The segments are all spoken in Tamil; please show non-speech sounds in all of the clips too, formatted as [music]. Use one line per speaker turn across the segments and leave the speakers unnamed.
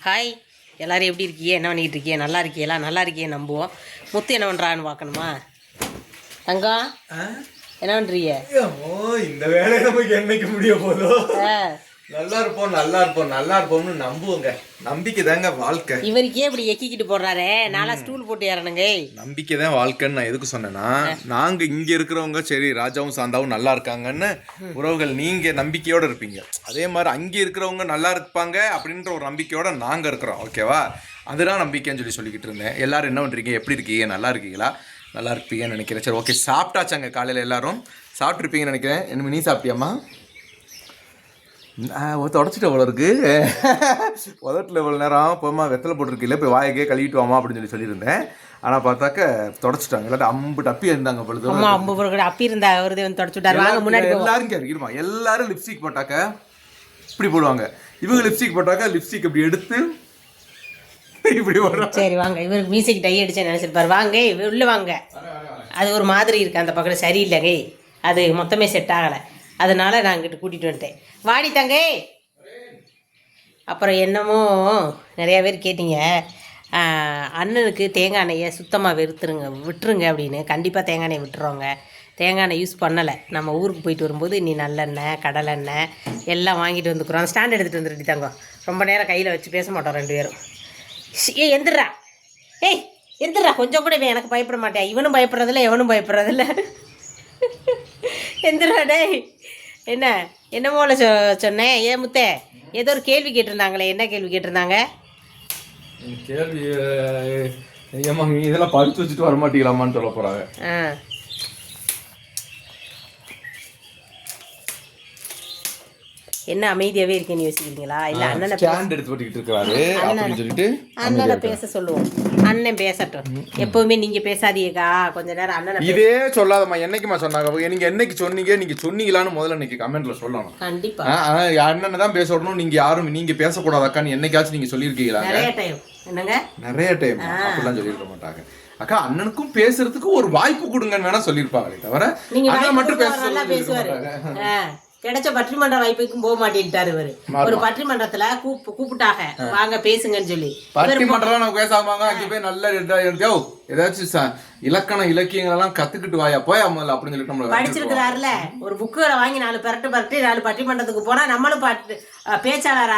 ஹாய் எல்லாரும் எப்படி இருக்கீங்க? என்ன பண்ணிட்டு இருக்கீங்க? நல்லா இருக்கீங்களா? நல்லா இருக்கீங்க நம்புவோம். முத்து என்ன பண்ணுறான்னு பார்க்கணுமா? தங்கம் என்ன பண்ணுறீங்க
ஓ இந்த வேலையை நமக்கு என்னைக்கு முடிய போதோ
ஆ,
நல்லா இருப்போம் நல்லா இருப்போம் நல்லா இருப்போம்னு நம்புவோங்க. நம்பிக்கை தாங்க வாழ்க்கை.
இவருக்கே இப்படி எக்கிக்கிட்டு போடுறாரே. நாளா ஸ்டூல் போட்டு ஏறணுங்க
நம்பிக்கை தான் வாழ்க்கைன்னு நான் எதுக்கு சொன்னேன்னா நாங்க இங்க இருக்கிறவங்க சரி ராஜாவும் சாந்தாவும் நல்லா இருக்காங்கன்னு உறவுகள் நீங்க நம்பிக்கையோட இருப்பீங்க. அதே மாதிரி அங்க இருக்கிறவங்க நல்லா இருப்பாங்க அப்படின்ற ஒரு நம்பிக்கையோட நாங்க இருக்கிறோம் ஓகேவா? அதுதான் நம்பிக்கைன்னு சொல்லி சொல்லிக்கிட்டு இருந்தேன். எல்லாரும் என்ன பண்றீங்க? எப்படி இருக்கீங்க? நல்லா இருக்கீங்களா? நல்லா இருப்பீங்கன்னு நினைக்கிறேன். சரி ஓகே சாப்பிட்டாச்சாங்க காலையில எல்லாரும். சாப்பிட்ருப்பீங்கன்னு நினைக்கிறேன். என்ன நீ சாப்பிட்டியாம்மா? தொடச்சிட்டு அவ்வளோ இருக்கு. உதட்டில் இவ்வளோ நேரம் போமா வெத்தலை போட்டிருக்கீங்களே போய் வாயக்கே கழுவிட்டு வாமா அப்படின்னு சொல்லி சொல்லியிருந்தேன். ஆனால் பார்த்தாக்க தொடச்சிட்டாங்க. எல்லாரும் அம்பு டப்பி இருந்தாங்க பொழுது
அம்மா அம்பு பொருட்கள் அப்பி இருந்தா அவரது வந்து தொடச்சு விட்டாரு. வாங்க முன்னாடி
எல்லாரும் கேட்க இருமா எல்லாரும் லிப்ஸ்டிக் போட்டாக்க இப்படி போடுவாங்க. இவங்க லிப்ஸ்டிக் போட்டாக்க லிப்ஸ்டிக் இப்படி எடுத்து இப்படி
சரி வாங்க. இவருக்கு மியூசிக் டை அடிச்சேன்னு நினச்சிருப்பாரு வாங்க உள்ள வாங்க. அது ஒரு மாதிரி இருக்கு. அந்த பக்கம் சரியில்லைங்க அது மொத்தமே செட் ஆகலை. அதனால் நான் அங்கிட்டு கூட்டிகிட்டு வந்துட்டேன். வாடி தங்கை. அப்புறம் என்னமோ நிறையா பேர் கேட்டீங்க. அண்ணனுக்கு தேங்காய் எண்ணெயை சுத்தமாக வெறுத்துருங்க விட்டுருங்க அப்படின்னு. கண்டிப்பாக தேங்காய் எண்ணெய் விட்டுருவாங்க. தேங்காய் எண்ணெய் யூஸ் பண்ணலை. நம்ம ஊருக்கு போயிட்டு வரும்போது நீ நல்லெண்ணெய் கடலெண்ணெய் எல்லாம் வாங்கிட்டு வந்துக்கிறோம். ஸ்டாண்ட் எடுத்துகிட்டு வந்துருட்டி தங்க ரொம்ப நேரம் கையில் வச்சு பேச மாட்டோம் ரெண்டு பேரும். ஷ், ஏய் எந்திரா ஏய் எந்திரா கொஞ்சம் கூட இவன் எனக்கு பயப்பட மாட்டேன் இவனும் பயப்படுறதில்ல எவனும் பயப்படுறதில்ல. எந்திரா டேய். என்ன? என்னமோல சொ சொன்னேன். ஏன் முத்தே ஏதோ ஒரு கேள்வி கேட்டிருந்தாங்களே. என்ன கேள்வி கேட்டிருந்தாங்க?
கேள்வி இதெல்லாம் படிச்சு வச்சுட்டு வர மாட்டீங்களாமான்னு சொல்ல போறாங்க.
ஆ. என்ன அமைதியாகவே இருக்கேன்னு யோசிக்கிறீங்களா? இல்லை அண்ணனை
ஸ்டாண்ட் எடுத்து போட்டுக்கிட்டு இருக்கிறாரு அப்படின்னு சொல்லிட்டு
அண்ணனை பேச சொல்லுவோம். அண்ணன் பேசட்டும். எப்பவுமே நீங்கள் பேசாதீங்கக்கா. கொஞ்ச நேரம் அண்ணனை
இதே சொல்லாதம்மா. என்னைக்குமா சொன்னாங்க? நீங்க என்னைக்கு சொன்னீங்க? நீங்க சொன்னீங்களான்னு முதல்ல இன்னைக்கு கமெண்ட்ல சொல்லணும்.
கண்டிப்பா.
அண்ணன் தான் பேச விடணும் நீங்க யாரும் நீங்க பேசக்கூடாது அக்கான்னு என்னைக்காச்சும் நீங்க சொல்லியிருக்கீங்களா?
நிறைய டைம் என்னங்க?
நிறைய டைம் அப்படிலாம் சொல்லியிருக்க மாட்டாங்க. அக்கா அண்ணனுக்கும் பேசுறதுக்கு ஒரு வாய்ப்பு கொடுங்கன்னு வேணா சொல்லியிருப்பாங்களே தவிர
நீங்க
அண்ணன் மட்டும் பேச
கிடைச்ச பட்டிமன்ற வாய்ப்புக்கும் போக மாட்டேன்ட்டாரு இவரு. ஒரு பட்டிமன்றத்துல கூப்பு கூப்பிட்டாங்க. வாங்க பேசுங்கன்னு சொல்லி.
பட்டிமன்றம் பேசாமாங்க அங்கே போய் நல்ல ஏதாச்சும் இலக்கணம் இலக்கியங்கள் எல்லாம் கத்துக்கிட்டு வாயா போய் அம்மல அப்படின்னு சொல்லிட்டு நம்மள
படிச்சிருக்கிறாருல ஒரு புக்குகளை வாங்கி நாலு பரட்டு பரட்டு நாலு பட்டிமன்றத்துக்கு போனா நம்மளும் பாட்டு பேச்சாளர்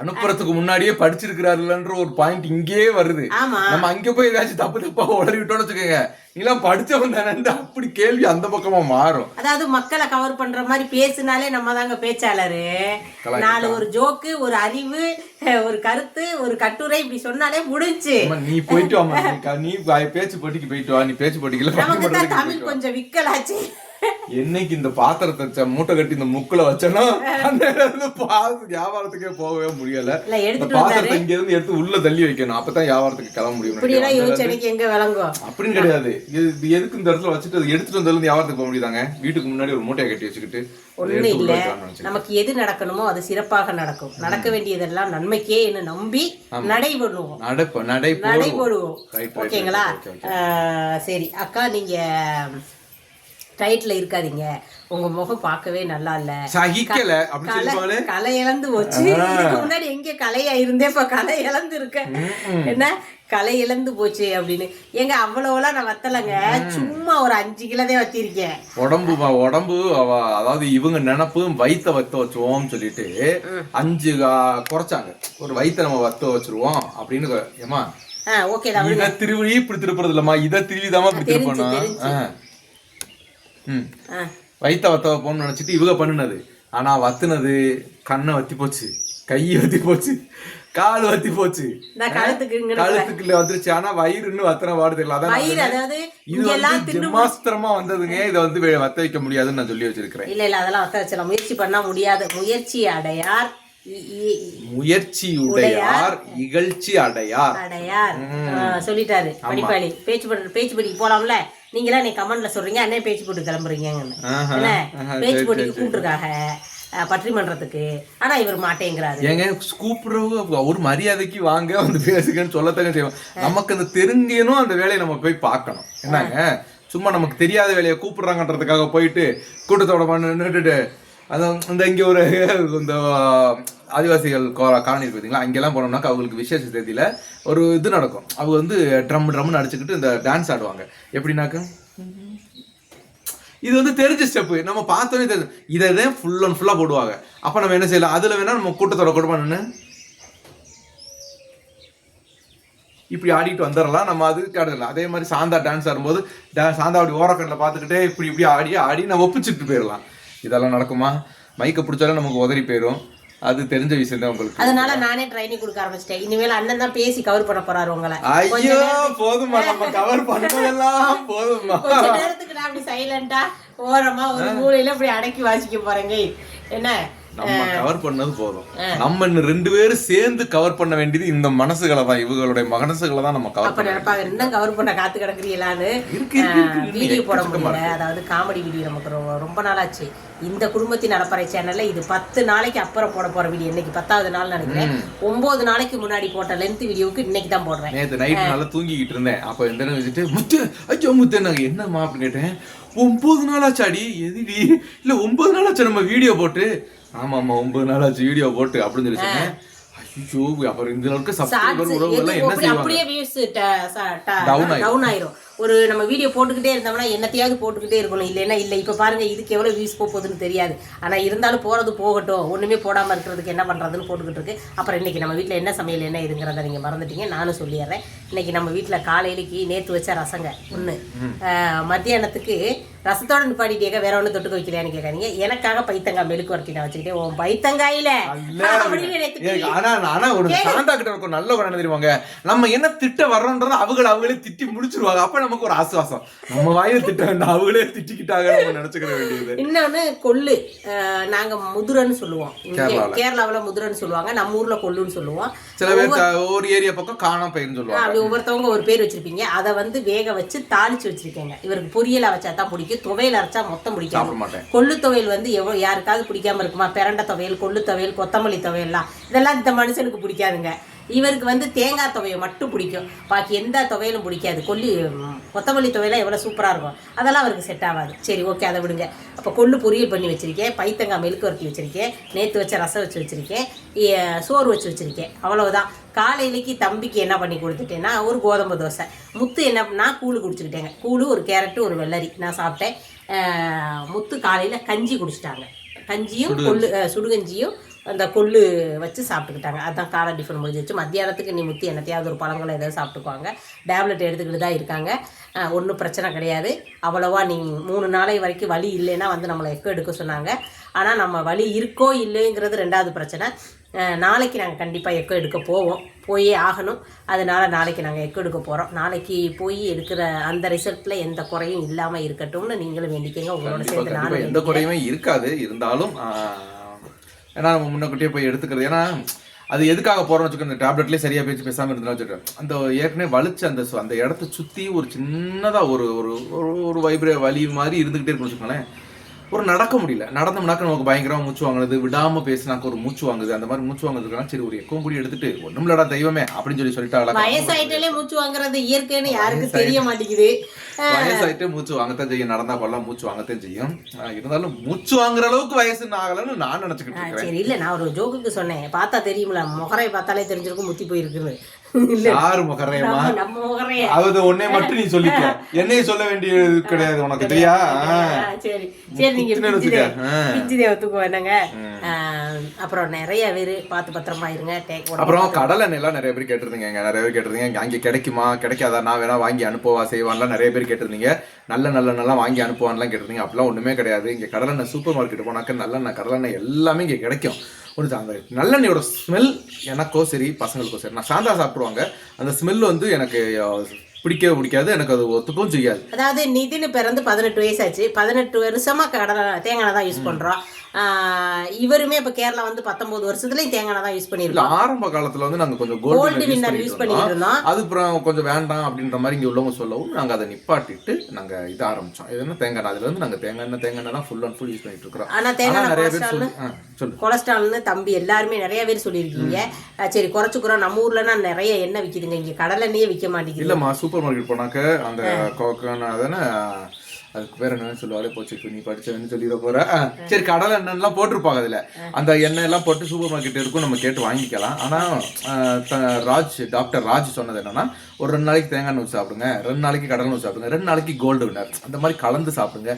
அனுப்புறதுக்கு முன்னாடியே படிச்சிருக்கிறாருலன்ற ஒரு பாயிண்ட் இங்கேயே வருது. நம்ம அங்க போய் ஏதாச்சும் தப்பு தப்பா உளறி விட்டோம்னு வச்சுக்கோங்க நீலாம் படிச்சவன் தானே அப்படி கேள்வி அந்த பக்கமா மாறும்.
அதாவது மக்களை கவர் பண்ற மாதிரி பேசினாலே நம்ம தாங்க பேச்சாளரு. நாலு ஒரு ஜோக்கு ஒரு அறிவு ஒரு கருத்து ஒரு கட்டுரை இப்படி சொன்னாலே முடிஞ்சு.
நீ போயிட்டு நீ நீ பேச்சு போட்டிக்கு போயிட்டு வா நீ பேச்சு போட்டிக்கல
தமிழ் கொஞ்சம் விக்கலாச்சு.
என்னைக்கு இந்த பாத்திரத்தை மூட்டை கட்டி இந்த முக்குல வச்சனோ அந்த பாத்து வியாபாரத்துக்கே போகவே முடியல. பாத்திரத்தை இங்க இருந்து எடுத்து உள்ள தள்ளி வைக்கணும். அப்பதான் வியாபாரத்துக்கு கிளம்ப முடியும் அப்படின்னு கிடையாது. இது எதுக்கு இந்த இடத்துல வச்சுட்டு எடுத்துட்டு வந்தாலும் வியாபாரத்துக்கு போக முடியுதாங்க? வீட்டுக்கு முன்னாடி ஒரு மூட்டையை கட்டி வச்சுக்கிட்டு
ஒண்ணு இல்ல. நமக்கு எது நடக்கணுமோ அது சிறப்பாக நடக்கும். நடக்க வேண்டியதெல்லாம் நன்மைக்கே என்று நம்பி நடைபெறுவோம்.
நடப்பு நடை போடுவோம்.
நடைபோடுவோம்
Right, right,
ஓகேங்களா? சரி. அக்கா நீங்க டைட்ல இருக்காதீங்க. உங்க முகம் பார்க்கவே நல்லா இல்ல.
சகிக்கல
கலை கலை இழந்து போச்சு. இதுக்கு முன்னாடி எங்க கலையா இருந்தே இப்ப கலை இழந்து இருக்க என்ன? கலை இழந்து போச்சு அப்படின்னு. ஏங்க அவ்வளவுலாம் நான் வத்தலைங்க. சும்மா ஒரு அஞ்சு கிலோ தான் வத்திருக்கேன்.
உடம்பு உடம்பு அதாவது இவங்க நினப்பு வயித்த வத்த வச்சுவோம்னு சொல்லிட்டு அஞ்சு குறைச்சாங்க. ஒரு வயித்த நம்ம வத்த வச்சிருவோம் அப்படின்னு
தான்
இத திருவி இப்படி திருப்புறது இல்லம்மா இத திருவிதாமா இப்படி திருப்பணும். வயித்த வத்த வைப்போம்னு நினைச்சிட்டு இவங்க பண்ணுனது. ஆனா வத்துனது கண்ணை வத்தி போச்சு. கை வத்தி போச்சு. கால் வத்தி போச்சு. கழுத்துக்குள்ள வந்துருச்சு. ஆனா வயிறு இன்னும் வத்தன பாடு தெரியல. அதான் இது வந்து
தின்னு
ஜென்மாஸ்திரமா வந்ததுங்க. இதை வந்து வத்த வைக்க முடியாதுன்னு நான் சொல்லி வச்சிருக்கிறேன்.
இல்ல இல்ல அதெல்லாம் வத்த வச்சலாம் முயற்சி பண்ணா முடியாது. முயற்சி அடையார் இ- இ-
முயற்சி உடையார். இகழ்ச்சி அடையார்.
அடையார் சொல்லிட்டாரு படிப்பாளி. பேச்சு போட்டு பேச்சு போட்டிக்கு போலாம்ல? நீங்களா நீ கமெண்ட்ல சொல்றீங்க அண்ணே பேச்சு போட்டு கிளம்புறீங்கன்னு. பேச்சு போட்டிக்கு கூப்பிட்டுருக்காங்க. பட்டிமன்றத்துக்கு. ஆனா இவர் மாட்டேங்கிறாரு.
ஏங்க கூப்பிடுறவங்க ஒரு மரியாதைக்கு வாங்க வந்து பேசுங்கன்னு சொல்லத்தாங்க செய்வோம் நமக்கு அந்த தெரிஞ்சனும் அந்த வேலையை நம்ம போய் பார்க்கணும். என்னங்க? சும்மா நமக்கு தெரியாத வேலையை கூப்பிடுறாங்கன்றதுக்காக போயிட்டு கூட்டத்தோட பண்ணு அந்த அதான் இந்த இங்கே ஒரு [laughs] இந்த ஆதிவாசிகள் கோ- காலனி இருக்கு பார்த்தீங்களா அங்கெல்லாம் போனோம்னாக்கா அவங்களுக்கு விசேஷ தேதியில் ஒரு இது நடக்கும். அவங்க வந்து ட்ரம் ட்ரம்னு அடிச்சுக்கிட்டு இந்த டான்ஸ் ஆடுவாங்க. எப்படின்னாக்க? இது வந்து தெரிஞ்ச ஸ்டெப்பு நம்ம பார்த்தோன்னே தெரிஞ்சு. இதை தான் ஃபுல் அண்ட் ஃபுல்லாக போடுவாங்க. அப்போ நம்ம என்ன செய்யலாம்? அதில் வேணால் நம்ம கூட்டத்தோட கூட நின்று இப்படி ஆடிட்டு வந்துடலாம் நம்ம அதுக்கு ஆடலாம் அதே மாதிரி சாந்தா டான்ஸ் ஆடும்போது சாந்தா அப்படி ஓரக்கண்ணில் பார்த்துக்கிட்டே இப்படி இப்படி ஆடி ஆடி நம்ம ஒப்பிச்சுட்டு போயிடலாம் இதெல்லாம் நடக்குமா? மைக்கை பிடிச்சாலும் நமக்கு உதறி போயிடும். அது தெரிஞ்ச விஷயம் தான் உங்களுக்கு.
அதனால நானே ட்ரைனிங் கொடுக்க ஆரம்பிச்சிட்டேன். இனிமேல் அண்ணன் தான் பேசி கவர் பண்ண போறாரு உங்களை.
ஐயோ போதுமா நம்ம கவர் பண்ணதெல்லாம் போதுமா
கொஞ்ச நேரத்துக்கு நான் அப்படி சைலண்டா ஓரமா ஒரு மூலையில இப்படி அடக்கி வாசிக்க போறேங்க என்ன?
நம்ம கவர் பண்ணது போதும். நம்ம ரெண்டு பேரும் சேர்ந்து கவர் பண்ண வேண்டியது இந்த மனசுகளை தான் இவங்களுடைய மனசுகளை தான் நம்ம கவர்
அப்ப நினைப்பாங்க இன்னும் கவர் பண்ண காத்து கிடக்குறீங்களான்னு. வீடியோ போட முடியல. அதாவது காமெடி வீடியோ நமக்கு ரொம்ப- நாளாச்சு. இந்த குடும்பத்தின் அலப்பறை சேனல்ல இது பத்து நாளைக்கு அப்புறம் போட போற வீடியோ இன்னைக்கு பத்தாவது நாள் நினைக்கிறேன். ஒன்பது நாளைக்கு முன்னாடி போட்ட லென்த் வீடியோவுக்கு இன்னைக்கு தான் போடுறேன்.
நேத்து நைட் நல்லா தூங்கிக்கிட்டு இருந்தேன். அப்ப இந்த வச்சுட்டு முத்து ஐயோ முத்து நாங்க என்னம்மா? அப்படின்னு கேட்டேன். ஒன்பது நாள் ஆச்சாடி எதுடி? இல்ல ஒன்பது நாள் ஆச்சு நம்ம வீடியோ போட்டு? ஆமா ஆமா ஒன்பது நாள் ஆச்சு வீடியோ போட்டு அப்படின்னு சொல்லி சொன்னேன். ஐயோ அப்புறம் இந்த அளவுக்கு சப்ஸ்கிரைபர் உறவுகள் என்ன செய்வாங்க?
அப்படியே வியூஸ். டவுன் ஆயிரும். ஒரு நம்ம வீடியோ போட்டுக்கிட்டே இருந்தோம்னா என்னத்தையாவது போட்டுக்கிட்டே இருக்கணும். இல்லைன்னா இல்லை. இப்போ பாருங்க இதுக்கு எவ்வளோ வியூஸ் போகுதுன்னு தெரியாது. ஆனால் இருந்தாலும் போகிறது போகட்டும். ஒன்றுமே போடாமல் இருக்கிறதுக்கு என்ன பண்ணுறதுன்னு போட்டுக்கிட்டு இருக்கு. அப்புறம் இன்னைக்கு நம்ம வீட்டில் என்ன சமையல் என்ன இதுங்கிறத நீங்கள் மறந்துட்டீங்க. நானும் சொல்லிடுறேன். இன்னைக்கு நம்ம வீட்டில் காலையிலக்கு நேற்று வச்ச ரசங்க. ஒன்று மத்தியானத்துக்கு ரசத்தோட நிப்பாட்டிட்டேங்க. வேற ஒன்றும் தொட்டுக்க வைக்கலையான்னு கேட்காதீங்க. எனக்காக பைத்தங்காய் மெழுக்கு வரட்டி நான் வச்சுக்கிட்டே உன் பைத்தங்காயில?
ஒரு சாந்தா கிட்ட நல்ல தெரியுமாங்க? நம்ம என்ன திட்ட வர்றோன்றத அவங்கள அவங்களே திட்டி முடிச்சிருவாங்க. அப்ப நமக்கு ஒரு ஆசுவாசம். நம்ம வாயில திட்ட வேண்டாம் அவங்களே திட்டிக்கிட்டாங்க நம்ம நினைச்சுக்கிற வேண்டியது.
இன்னொன்னு கொள்ளு. அஹ் நாங்க முதுரன்னு சொல்லுவோம். கேரளாவுல முதுரன்னு சொல்லுவாங்க. நம்ம ஊர்ல கொள்ளுன்னு சொல்லுவோம்.
சில பேர் ஒரு ஏரியா பக்கம் காணாம போயிருன்னு சொல்லுவாங்க.
அப்படி ஒவ்வொருத்தவங்க ஒரு பேர் வச்சிருப்பீங்க. அதை வந்து வேக வச்சு தாளிச்சு வச்சிருக்கேங்க. இவருக்கு பொரியலா வச்சா தான் பிடிக்கும். துவையல் அரைச்சா மொத்தம் பிடிக்காது. கொள்ளு துவையல் வந்து எவ்வளோ யாருக்காவது பிடிக்காம இருக்குமா? பிரண்ட துவையல் கொள்ளு துவையல் கொத்தமல்லி துவையல்லாம். இதெல்லாம் இந்த மனுஷனுக்கு பிடிக்காதுங்க. இவருக்கு வந்து தேங்காய் துவையல் மட்டும் பிடிக்கும். பாக்கி எந்த துவையலும் பிடிக்காது. கொல்லி கொத்தமல்லி துவையெல்லாம் எவ்வளோ சூப்பராக இருக்கும். அதெல்லாம் அவருக்கு செட் ஆகாது. சரி ஓகே அதை விடுங்க. அப்போ கொள்ளு பொரியல் பண்ணி வச்சிருக்கேன். பைத்தங்காய் மெழுக்கு வரட்டி வச்சிருக்கேன். நேற்று வச்ச ரசம் வச்சு வச்சிருக்கேன். சோறு வச்சு வச்சிருக்கேன். அவ்வளவுதான். காலையிலைக்கு தம்பிக்கு என்ன பண்ணி கொடுத்துட்டேன்னா ஒரு கோதுமை தோசை. முத்து என்ன பண்ணா கூழு குடிச்சுக்கிட்டேங்க. கூழு ஒரு கேரட்டு ஒரு வெள்ளரி. நான் சாப்பிட்டேன். முத்து காலையில் கஞ்சி குடிச்சிட்டாங்க. கஞ்சியும் கொள்ளு சுடுகஞ்சியும் அந்த கொள்ளு வச்சு சாப்பிட்டுக்கிட்டாங்க. அதான் காலை டிஃபன் முடிஞ்சிச்சு மத்தியானத்துக்கு நீ முத்தி என்னத்தையாவது ஒரு பழங்களை ஏதாவது சாப்பிட்டுக்குவாங்க. டேப்லெட் எடுத்துக்கிட்டு தான் இருக்காங்க. ஒன்றும் பிரச்சனை கிடையாது. அவ்வளோவா நீ மூணு நாளை வரைக்கும் வலி இல்லைன்னா வந்து நம்மளை எக்கோ எடுக்க சொன்னாங்க. ஆனால் நம்ம வலி இருக்கோ இல்லைங்கிறது ரெண்டாவது பிரச்சனை. நாளைக்கு நாங்கள் கண்டிப்பாக எக்கோ எடுக்க போவோம். போயே ஆகணும். அதனால நாளைக்கு நாங்கள் எக்கோ எடுக்க போகிறோம் நாளைக்கு போய் எடுக்கிற அந்த ரிசல்ட்டில் எந்த குறையும் இல்லாமல் இருக்கட்டும்னு நீங்களும் வேண்டிக்கங்க. உங்களோட சேர்ந்து நானும்
எந்த குறையுமே இருக்காது. இருந்தாலும் ஏன்னா நம்ம முன்னக்கூட்டியே போய் எடுத்துக்கிறது. ஏன்னா அது எதுக்காக போறோம்னு வச்சுக்கோ இந்த டேப்லெட்லேயே சரியா பேச்சு பேசாம இருந்தாலும் வச்சுக்கோங்க அந்த ஏற்கனவே வலிச்சு அந்த அந்த இடத்த சுத்தி ஒரு சின்னதா ஒரு ஒரு ஒரு- வைப்ரே வலி மாதிரி இருந்துகிட்டே இருக்குன்னு வச்சுக்கோங்களேன். ஒரு நடக்க முடியல. நடந்தோம்னாக்க நமக்கு பயங்கரமா மூச்சு வாங்குறது விடாம பேசினாக்க ஒரு மூச்சு வாங்குது. அந்த மாதிரி மூச்சு வாங்குறதுக்கான சரி ஒரு எக்கோ கூடி எடுத்துட்டு ஒண்ணுமில்லடா தெய்வமே அப்படின்னு சொல்லி சொல்லிட்டாங்களா
வயசாயிட்டாலே மூச்சு வாங்குறது இயற்கைன்னு யாருக்கு தெரிய மாட்டேங்குது.
வயசாயிட்டு மூச்சு வாங்கத்தான் செய்யும். நடந்தா போலாம் மூச்சு வாங்கத்தான் செய்யும். இருந்தாலும் மூச்சு வாங்குற அளவுக்கு வயசு ஆகலன்னு நான் நினைச்சுக்கிட்டு
சரி இல்ல நான் ஒரு ஜோக்குக்கு சொன்னேன். பார்த்தா தெரியுமில முகரை பார்த்தாலே தெரிஞ்சிருக்கும் முத்தி போயிருக்குன்னு.
யாரு முகரையமா அது உன்னை மட்டும் நீ சொல்லிக்க. என்னைய சொல்ல வேண்டியது கிடையாது உனக்கு தெரியா?
சரி சரி நீங்க பிஞ்சு தேவத்துக்கு வேணுங்க. அப்புறம் நிறைய பேர் பார்த்து பத்திரமா இருங்க
அப்புறம் கடலை எல்லாம் நிறைய பேர் கேட்டிருந்தீங்க. நிறைய பேர் கேட்டிருந்தீங்க. அங்கே கிடைக்குமா? கிடைக்காதா? நான் வேணா வாங்கி அனுப்புவா செய்வான்லாம் நிறைய பேர் கேட்டிருந்தீங்க. நல்ல நல்லெண்ணெல்லாம் வாங்கி அனுப்புவான்லாம் கேட்டிருந்தீங்க. அப்படிலாம் ஒண்ணுமே கிடையாது. இங்க கடலெண்ணெய் சூப்பர் மார்க்கெட் போனாக்க நல்லெண்ணெய் கடலெண்ணெய் எல்லாமே இங்கே கிடைக்கும். ஒரு அந்த நல்லெண்ணெயோட ஸ்மெல் எனக்கோ சரி பசங்களுக்கோ சரி நான் சாந்தா சாப்பிடுவாங்க. அந்த ஸ்மெல் வந்து எனக்கு பிடிக்கவே பிடிக்காது. எனக்கு அது ஒத்துக்கவும் செய்யாது.
அதாவது நிதினு பிறந்து பதினெட்டு வயசாச்சு பதினெட்டு வருஷமா கடலை தேங்காய் எண்ணெய் தான் யூஸ் பண்ணுறோம் இவருமே இப்ப கேரளா வந்து பத்தொன்பது வருஷத்துலயும் தேங்காய் தான் யூஸ் பண்ணிருக்கோம்
ஆரம்ப காலத்துல வந்து நாங்க கொஞ்சம்
கோல்டு வின்னர் யூஸ் பண்ணிட்டு இருந்தோம்.
அது அப்புறம் கொஞ்சம் வேண்டாம் அப்படின்ற மாதிரி இங்க உள்ளவங்க சொல்லவும் நாங்க அதை நிப்பாட்டிட்டு நாங்க இது ஆரம்பிச்சோம். இது என்ன தேங்காய். அதுல இருந்து நாங்க தேங்காய் எண்ணெய் தேங்காய் எண்ணெய் ஃபுல் அண்ட் ஃபுல் யூஸ் பண்ணிட்டு இருக்கிறோம்.
ஆனா தேங்காய்
நிறைய பேர் சொல்லி
கொலஸ்ட்ரால்னு தம்பி எல்லாருமே நிறைய பேர் சொல்லியிருக்கீங்க. அஹ் சரி குறைச்சுக்குறோம். நம்ம ஊர்லனா நிறைய எண்ணெய் விக்குதுங்க. இங்க கடலெண்ணெயே விற்க மாட்டேங்குது.
இல்லம்மா சூப்பர் மார்க்கெட் போனாக்க அந்த கோக்கன் அதானே அதுக்கு பேர் என்னன்னு சொல்லுவாலே போச்சு இப்போ நீ படிச்சவன்னு சொல்லிட போற. சரி கடலை எண்ணெய்லாம் போட்டிருப்பாங்க அதுல. அந்த எண்ணெய் எல்லாம் போட்டு சூப்பர் மார்க்கெட் இருக்கும் நம்ம கேட்டு வாங்கிக்கலாம். ஆனா ராஜ் டாக்டர் ராஜ் சொன்னது என்னன்னா ஒரு ரெண்டு நாளைக்கு தேங்காய் எண்ணெய் சாப்பிடுங்க ரெண்டு நாளைக்கு கடலை எண்ணெய் சாப்பிடுங்க ரெண்டு நாளைக்கு கோல்டு வினர் அந்த மாதிரி கலந்து சாப்பிடுங்க.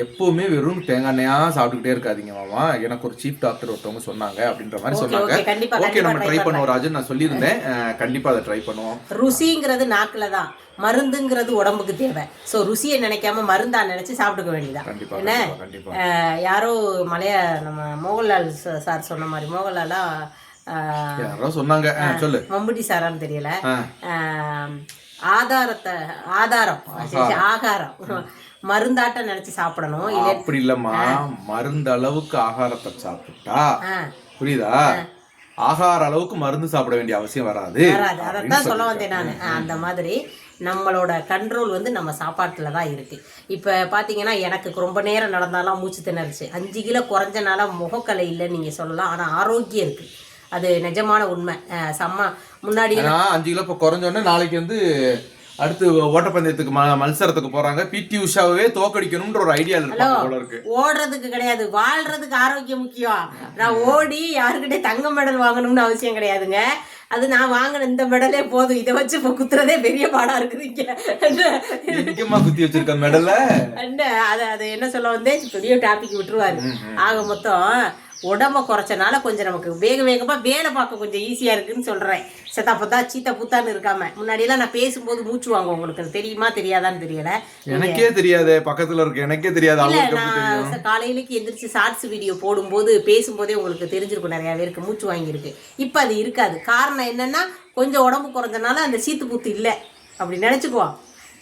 எப்பவுமே வெறும் தேங்காய் எண்ணெயா சாப்பிட்டுக்கிட்டே இருக்காதீங்க மாமா. எனக்கு ஒரு சீஃப் டாக்டர் ஒருத்தவங்க சொன்னாங்க அப்படின்ற மாதிரி சொன்னாங்க. ஓகே நம்ம ட்ரை பண்ணுவோம் ராஜன். நான் சொல்லியிருந்தேன். கண்டிப்பா அதை ட்ரை பண்ணுவோம்.
ருசிங்கிறது நாக்கில் தான். மருந்துங்கிறது உடம்புக்கு தேவை. ஸோ ருசியை நினைக்காம மருந்தா நினைச்சு சாப்பிட்டுக்க வேண்டியதான்
கண்டிப்பா
என்ன? யாரோ மலைய நம்ம மோகன்லால் சார் சொன்ன மாதிரி மோகன்லாலா அஹ்,
யாரோ சொன்னாங்க. சொல்லு.
மம்முட்டி சாரான்னு தெரியல. ஆதாரத்தை ஆதாரம். ஆகாரம். மருந்தாட்டம் நினைச்சு சாப்பிடணும். இல்லை
அப்படி இல்லம்மா. மருந்து அளவுக்கு ஆகாரத்தை சாப்பிட்டா புரியுதா? ஆகார அளவுக்கு மருந்து சாப்பிட வேண்டிய அவசியம் வராது.
அதைத்தான் சொல்ல வந்தேன் நான். அந்த மாதிரி நம்மளோட கண்ட்ரோல் வந்து நம்ம சாப்பாட்டில் தான் இருக்குது இப்போ பார்த்தீங்கன்னா எனக்கு ரொம்ப நேரம் நடந்தாலும் மூச்சு திணறுச்சு. அஞ்சு கிலோ குறைஞ்சனால முகக்கலை இல்லைன்னு நீங்கள் சொல்லலாம். ஆனால் ஆரோக்கியம் இருக்குது அது நிஜமான உண்மை. செம்ம. முன்னாடி
அஞ்சு கிலோ இப்போ குறைஞ்சோடனே நாளைக்கு வந்து அடுத்து ஓட்டப்பந்தயத்துக்கு ம மത്സரத்துக்கு போறாங்க. பிடி உஷாவே தோக்கடிக்கணும்ன்ற ஒரு ஐடியா இருக்கு.
ஓடுறதுக்கு கிடையாது. வாழ்றதுக்கு ஆரோக்கியம் முக்கியம். நான் ஓடி யாருக்கிட்டே தங்க மெடல் வாங்கணும்னு அவசியம் கிடையாதுங்க. அது நான் வாங்கின இந்த மெடலே போதும். இதை வச்சு இப்போ குத்துறதே பெரிய பாடா இருக்குது இங்க.
குத்தி வச்சிருக்க மெடல்ல
அது அது என்ன சொல்ல வந்தேன்? பெரிய டாபிக் விட்டுருவாரு. ஆக மொத்தம் உடம்ப குறைச்சனால கொஞ்சம் நமக்கு வேக வேகமா வேலை பார்க்க கொஞ்சம் ஈஸியா இருக்குன்னு சொல்றேன். செத்தா புத்தா சீத்தா புத்தான்னு இருக்காம. முன்னாடியெல்லாம் நான் பேசும்போது மூச்சு வாங்க உங்களுக்கு. தெரியுமா தெரியாதான்னு தெரியல.
எனக்கே தெரியாது பக்கத்துல இருக்க எனக்கே தெரியாது.
இல்ல நான் காலையிலக்கு எந்திரிச்சு ஷார்ட்ஸ் வீடியோ போடும்போது பேசும்போதே உங்களுக்கு தெரிஞ்சிருக்கும் நிறைய பேருக்கு மூச்சு வாங்கியிருக்கு. இப்போ அது இருக்காது. காரணம் என்னன்னா கொஞ்சம் உடம்பு குறைஞ்சனால அந்த சீத்து பூத்து இல்லை. அப்படி நினைச்சுக்குவோம்.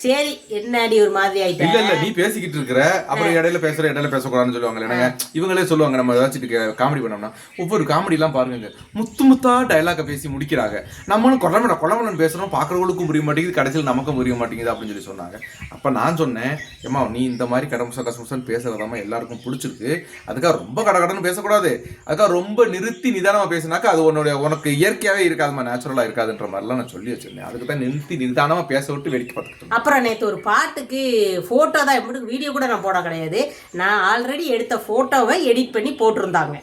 சரி என்னடி ஒரு மாதிரி ஆயிட்டேன்
இல்ல இல்ல நீ பேசிக்கிட்டு இருக்கிற அப்புறம் இடையில பேசுற இடையில பேசக்கூடாதுன்னு சொல்லுவாங்க. இவங்களே சொல்லுவாங்க நம்ம ஏதாச்சும் காமெடி பண்ணோம்னா. ஒவ்வொரு காமெடி எல்லாம் பாருங்க முத்து முத்தா டைலாக பேசி முடிக்கிறாங்க. நம்மளும் கொலமட கொலமடன் பேசுறோம் பாக்குறவங்களுக்கும் புரிய மாட்டேங்குது கடைசியில் நமக்கும் புரிய மாட்டேங்குது அப்படின்னு சொல்லி சொன்னாங்க. அப்ப நான் சொன்னேன் ஏமா நீ இந்த மாதிரி கடமுசா கசமுசான்னு பேசுறதாம எல்லாருக்கும் பிடிச்சிருக்கு. அதுக்காக ரொம்ப கடகடன்னு பேசக்கூடாது. அதுக்காக ரொம்ப நிறுத்தி நிதானமா பேசினாக்கா அது உன்னுடைய உனக்கு இயற்கையாவே இருக்காதுமா நேச்சுரலா இருக்காதுன்ற மாதிரிலாம் நான் சொல்லி வச்சிருந்தேன். அதுக்கு தான் நிறுத்தி நிதானமா பேச விட்டு வேடிக்கை பார்த்துக்கிட்டு
அப்புறம் நேற்று ஒரு பாட்டுக்கு ஃபோட்டோ தான் எப்படி வீடியோ கூட நான் போட கிடையாது. நான் ஆல்ரெடி எடுத்த ஃபோட்டோவை எடிட் பண்ணி போட்டிருந்தாங்க.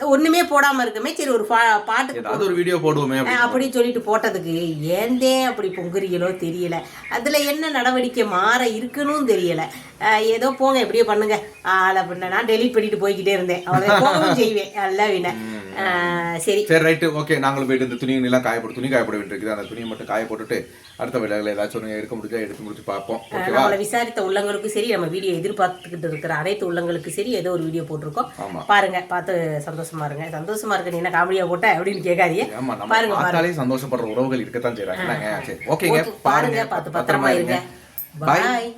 ஒண்ணுமே போடாம இருக்குமே சரி ஒரு பா- பாட்டுக்கு
ஒரு வீடியோ போடுவோமே அப்படின்னு.
சொல்லிட்டு போட்டதுக்கு ஏந்தே அப்படி பொங்குறீங்களோ தெரியல. அதுல என்ன நடவடிக்கை மாற இருக்குன்னு தெரியல. ஏதோ போங்க எப்படியோ பண்ணுங்க. ஆளை பண்ண நான் டெலிட் பண்ணிட்டு போய்கிட்டே இருந்தேன். அவ்வளோ செய்வேன். வின. அஹ் சரி.
சரி ரைட்டு ஓகே நாங்களும் போயிட்டு இந்த துணியை எல்லாம் காயப்போட்டு துணி காயப்பட வேண்டியிருக்குது. அந்த துணியை மட்டும் காய போட்டுட்டு அடுத்த வேலைகளை ஏதாச்சும் ஒன்று எடுக்க முடிஞ்சா எடுத்து முடிச்சு பார்ப்போம்.
நம்மளை விசாரித்த உள்ளங்களுக்கும் சரி நம்ம வீடியோ எதிர்பார்த்துக்கிட்டு இருக்கிற அனைத்து உள்ளங்களுக்கு சரி ஏதோ ஒரு வீடியோ போட்டிருக்கோம். பாருங்க பார்த்து சந்தோஷமா இருங்க. சந்தோஷமா இருக்க என்ன காமெடியா போட்ட அப்படின்னு கேட்காதீங்க. பாருங்க
பார்த்தாலே சந்தோஷப்படுற உறவுகள் இருக்கத்தான்? சரி ஓகேங்க
ஓகே, பாருங்க பார்த்து பத்திரமா இருங்க. பாய்